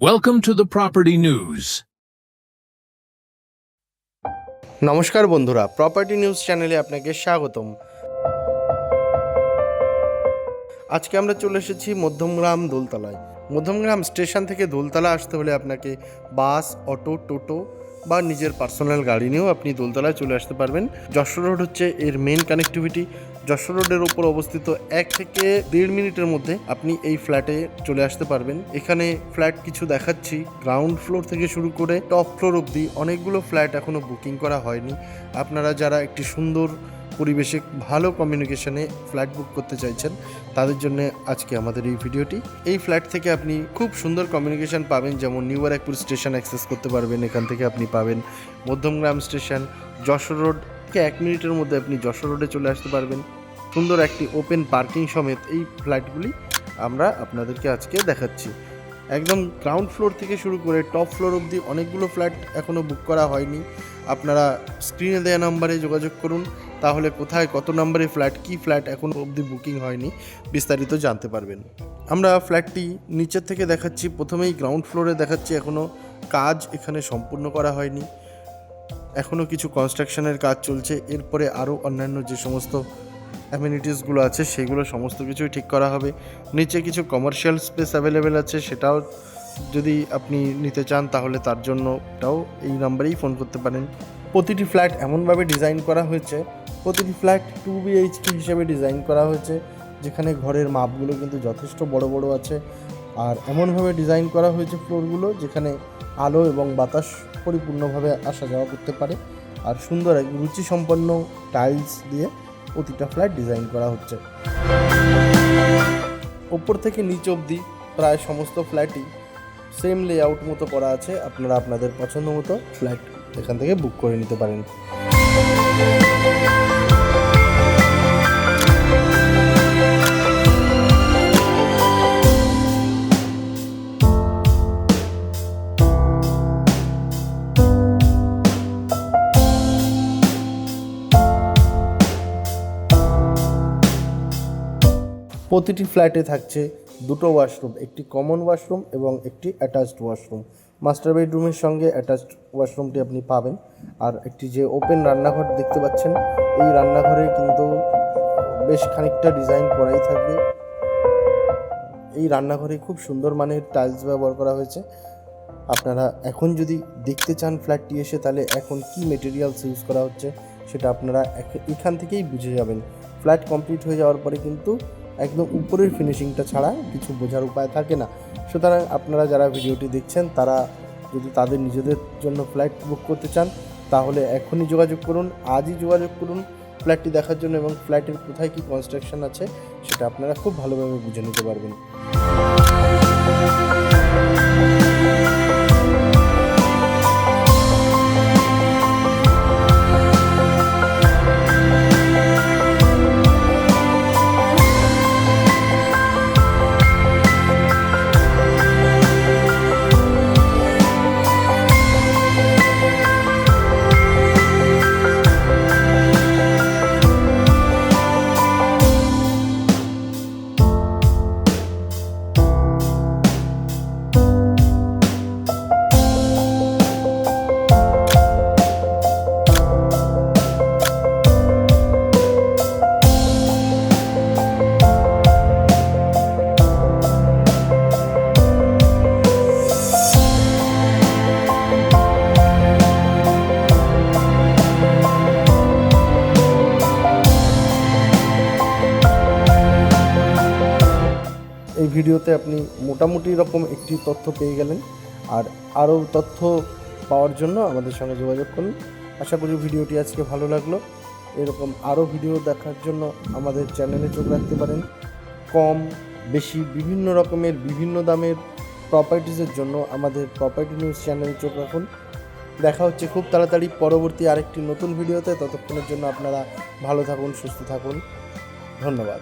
Welcome to the Property News. নমস্কার বন্ধুরা property news চ্যানেলে আপনাকে স্বাগতম। আজকে আমরা চলে এসেছি মধ্যমগ্রাম দোলতলায়। মধ্যমগ্রাম স্টেশন থেকে দোলতলা আসতে হলে আপনাকে বাস, অটো, টোটো বা নিজের পার্সোনাল গাড়ি নিয়েও আপনি দোলতলায় চলে আসতে পারবেন। যশোর রোড হচ্ছে এর মেন কানেক্টিভিটি যশোর রোডের ওপর অবস্থিত এক থেকে দেড় মিনিটের মধ্যে আপনি এই ফ্ল্যাটে চলে আসতে পারবেন। এখানে ফ্ল্যাট কিছু দেখাচ্ছি। গ্রাউন্ড ফ্লোর থেকে শুরু করে টপ ফ্লোর অবধি অনেকগুলো ফ্ল্যাট এখনও বুকিং করা হয়নি। আপনারা যারা একটি সুন্দর পরিবেশে ভালো কমিউনিকেশনে ফ্ল্যাট বুক করতে চাইছেন, তাদের জন্য আজকে আমাদের এই ভিডিওটি। এই ফ্ল্যাট থেকে আপনি খুব সুন্দর কমিউনিকেশন পাবেন, যেমন নিউ ব্যারাকপুর স্টেশন অ্যাক্সেস করতে পারবেন, এখান থেকে আপনি পাবেন মধ্যমগ্রাম স্টেশন, যশোর রোডকে এক মিনিটের মধ্যে আপনি যশোর রোডে চলে আসতে পারবেন। সুন্দর একটি ওপেন পার্কিং সমেত এই ফ্ল্যাটগুলি আমরা আপনাদেরকে আজকে দেখাচ্ছি। একদম গ্রাউন্ড ফ্লোর থেকে শুরু করে টপ ফ্লোর অবধি অনেকগুলো ফ্ল্যাট এখনও বুক করা হয়নি। আপনারা স্ক্রিনে দেওয়া নাম্বারে যোগাযোগ করুন, তাহলে কোথায় কত নম্বরে ফ্ল্যাট কি ফ্ল্যাট এখনও অবধি বুকিং হয়নি, বিস্তারিত জানতে পারবেন। আমরা ফ্ল্যাটটি নিচের থেকে দেখাচ্ছি, প্রথমেই গ্রাউন্ড ফ্লোরে দেখাচ্ছি এখনও কাজ এখানে সম্পূর্ণ করা হয়নি। এখনও কিছু কনস্ট্রাকশনের কাজ চলছে, এরপরে আরও অন্যান্য যে সমস্ত অ্যামিনিটিসগুলো আছে, সেগুলো সমস্ত কিছুই ঠিক করা হবে। নিচে কিছু কমার্শিয়াল স্পেস অ্যাভেলেবেল আছে, সেটাও যদি আপনি নিতে চান, তাহলে তার জন্যটাও এই নাম্বারেই ফোন করতে পারেন। প্রতিটি ফ্ল্যাট এমনভাবে ডিজাইন করা হয়েছে, প্রতিটি ফ্ল্যাট টু বিএইচকে হিসেবে ডিজাইন করা হয়েছে, যেখানে ঘরের মাপগুলো কিন্তু যথেষ্ট বড় বড় আছে। আর এমনভাবে ডিজাইন করা হয়েছে ফ্লোরগুলো যেখানে আলো এবং বাতাস পরিপূর্ণভাবে আসা যাওয়া করতে পারে। আর সুন্দর এক রুচিসম্পন্ন টাইলস দিয়ে প্রতিটা ফ্ল্যাট ডিজাইন করা হচ্ছে। ওপর থেকে নিচ অবধি প্রায় সমস্ত ফ্ল্যাটই সেম লেআউট মতো করা আছে। আপনারা আপনাদের পছন্দ মতো ফ্ল্যাট এখান থেকে বুক করে নিতে পারেন। প্রতিটি ফ্ল্যাটে থাকছে দুটো ওয়াশরুম, একটি কমন ওয়াশরুম এবং একটি অ্যাটাচড ওয়াশরুম। মাস্টার বেডরুমের সঙ্গে অ্যাটাচড ওয়াশরুমটি আপনি পাবেন। আর একটি যে ওপেন রান্নাঘর দেখতে পাচ্ছেন, এই রান্নাঘরে কিন্তু বেশ খানিকটা ডিজাইন করাই থাকবে। এই রান্নাঘরে খুব সুন্দর মানের টাইলস ব্যবহার করা হয়েছে। আপনারা এখন যদি দেখতে চান ফ্ল্যাটটি এসে, তাহলে এখন কি মেটেরিয়ালস ইউজ করা হচ্ছে, সেটা আপনারা এখান থেকেই বুঝে যাবেন। ফ্ল্যাট কমপ্লিট হয়ে যাওয়ার পরে কিন্তু একদম উপরের ফিনিশিংটা ছাড়া কিছু বোঝার উপায় থাকে না। সুতরাং আপনারা যারা ভিডিওটি দেখছেন, তারা যদি তাদের নিজেদের জন্য ফ্লাইট বুক করতে চান, তাহলে এখনই যোগাযোগ করুন, আজই যোগাযোগ করুন ফ্ল্যাটটি দেখার জন্য এবং ফ্ল্যাটের কোথায় কী কনস্ট্রাকশন আছে, সেটা আপনারা খুব ভালোভাবে বুঝে নিতে পারবেন। ভিডিওতে আপনি মোটামুটি রকম একটি তথ্য পেয়ে গেলেন। আর আরও তথ্য পাওয়ার জন্য আমাদের সঙ্গে যোগাযোগ করুন। আশা করি ভিডিওটি আজকে ভালো লাগল। এরকম আরও ভিডিও দেখার জন্য আমাদের চ্যানেলে চোখ রাখতে পারেন। কম, বেশি, বিভিন্ন রকমের, বিভিন্ন দামের প্রপার্টিজের জন্য আমাদের প্রপার্টি নিউজ চ্যানেলে চোখ রাখুন। দেখা হচ্ছে খুব তাড়াতাড়ি পরবর্তী আরেকটি নতুন ভিডিওতে। ততক্ষণের জন্য আপনারা ভালো থাকুন, সুস্থ থাকুন। ধন্যবাদ।